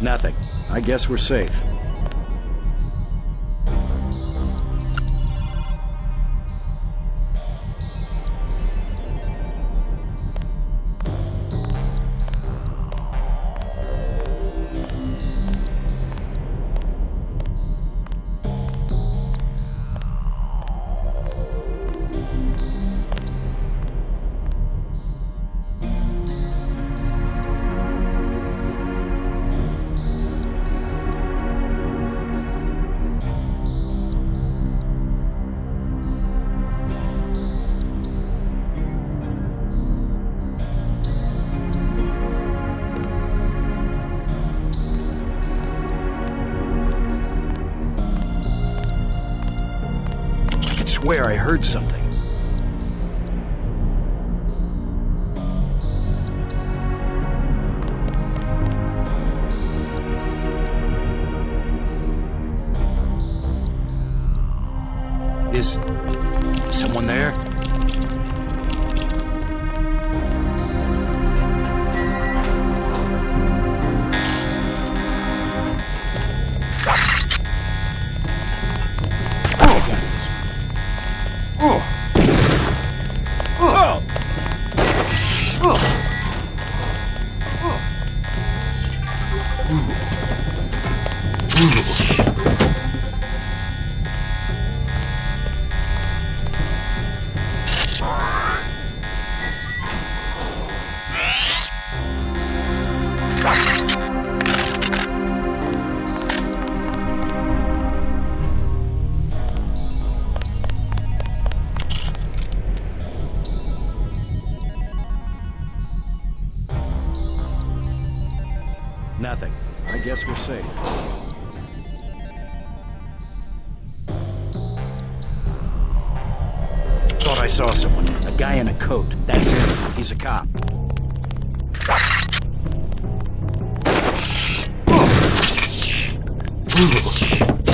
Nothing. I guess we're safe. Swear I heard something. Is Nothing. That's. He's a cop. Ooh.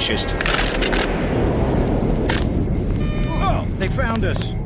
Fascist. Oh, they found us.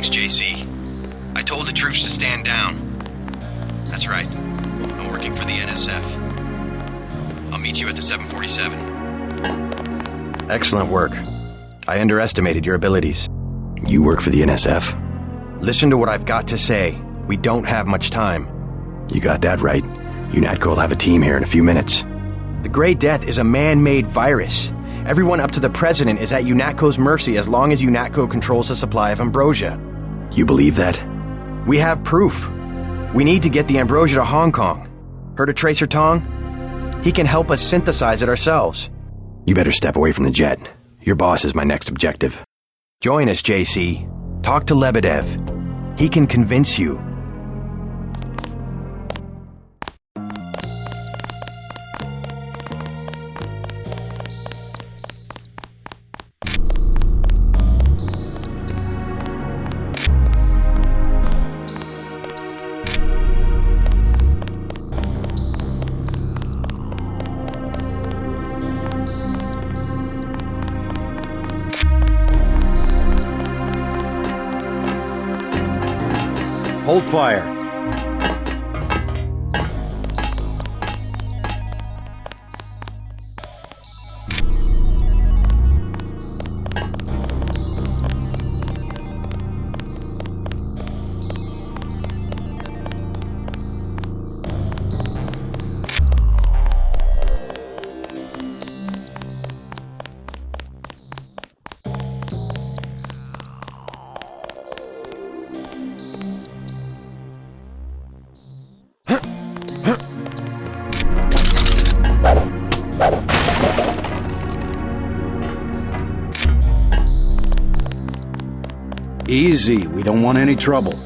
Relax, JC. I told the troops to stand down. That's right. I'm working for the NSF. I'll meet you at the 747. Excellent work. I underestimated your abilities. You work for the NSF? Listen to what I've got to say. We don't have much time. You got that right. UNATCO will have a team here in a few minutes. The Grey Death is a man made virus. Everyone up to the President is at UNATCO's mercy as long as UNATCO controls the supply of ambrosia. You believe that? We have proof. We need to get the ambrosia to Hong Kong. Heard of Tracer Tong? He can help us synthesize it ourselves. You better step away from the jet. Your boss is my next objective. Join us, JC. Talk to Lebedev. He can convince you. Easy. We don't want any trouble.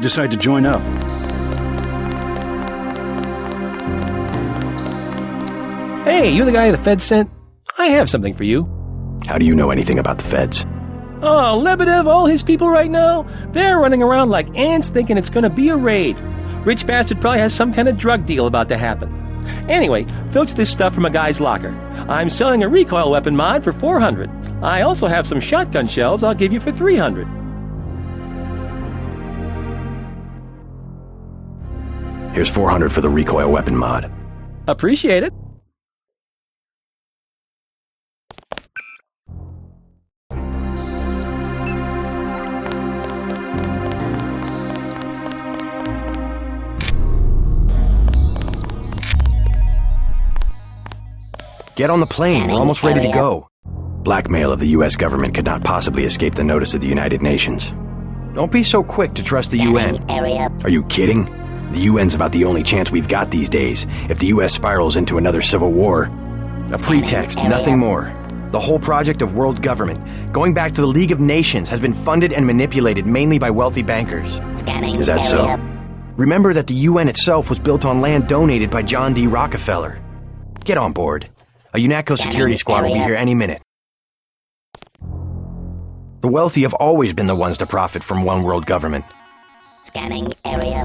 You decide to join up. Hey, you the guy the Fed sent? I have something for you. How do you know anything about the feds? Oh, Lebedev, all his people right now, they're running around like ants thinking it's gonna be a raid. Rich bastard probably has some kind of drug deal about to happen. Anyway, filch this stuff from a guy's locker. I'm selling a recoil weapon mod for 400. I also have some shotgun shells I'll give you for 300. Here's 400 for the recoil weapon mod. Appreciate it. Get on the plane. We're almost ready to go. Blackmail of the U.S. government could not possibly escape the notice of the United Nations. Don't be so quick to trust the UN. Are you kidding? The UN's about the only chance we've got these days. If the US spirals into another civil war, a pretext, nothing more. The whole project of world government, going back to the League of Nations, has been funded and manipulated mainly by wealthy bankers. Scanning Is that so? Remember that the UN itself was built on land donated by John D. Rockefeller. Get on board. A UNATCO security squad will be here any minute. The wealthy have always been the ones to profit from one world government. Scanning area.